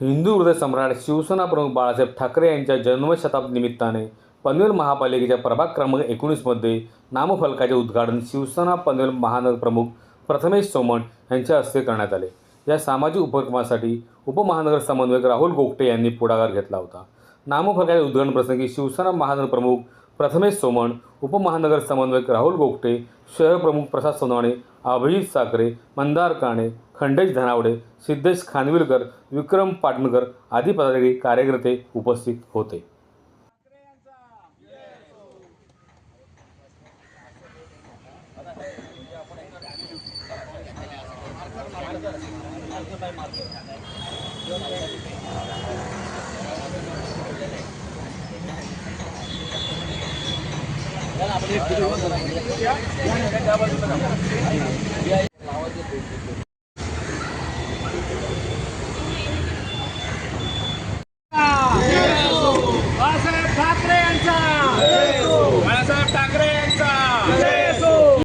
हिंदू हृदय सम्राट शिवसेना प्रमुख बाळासाहेब ठाकरे यांच्या जन्मशताब्दी निमित्ताने पनवेल महापालिकेच्या प्रभाग क्रमांक एकोणीसमध्ये नामफलकाचे उद्घाटन शिवसेना पनवेल महानगर प्रमुख प्रथमेश सोमण यांच्या हस्ते करण्यात आले. या सामाजिक उपक्रमासाठी उपमहानगर समन्वयक राहुल गोगटे यांनी पुढाकार घेतला होता. नामफलकाच्या उद्घाटन प्रसंगी शिवसेना महानगर प्रमुख प्रथमेश सोमण उपमहानगर समन्वयक राहुल गोगटे शहर प्रमुख प्रसाद सोनवणे अभिजित साखरे मंदार काणे खंडेश धनावडे सिद्धेश खानविलकर विक्रम पाटणकर आदी पदाधिकारी कार्यकर्ते उपस्थित होते. Pra frente!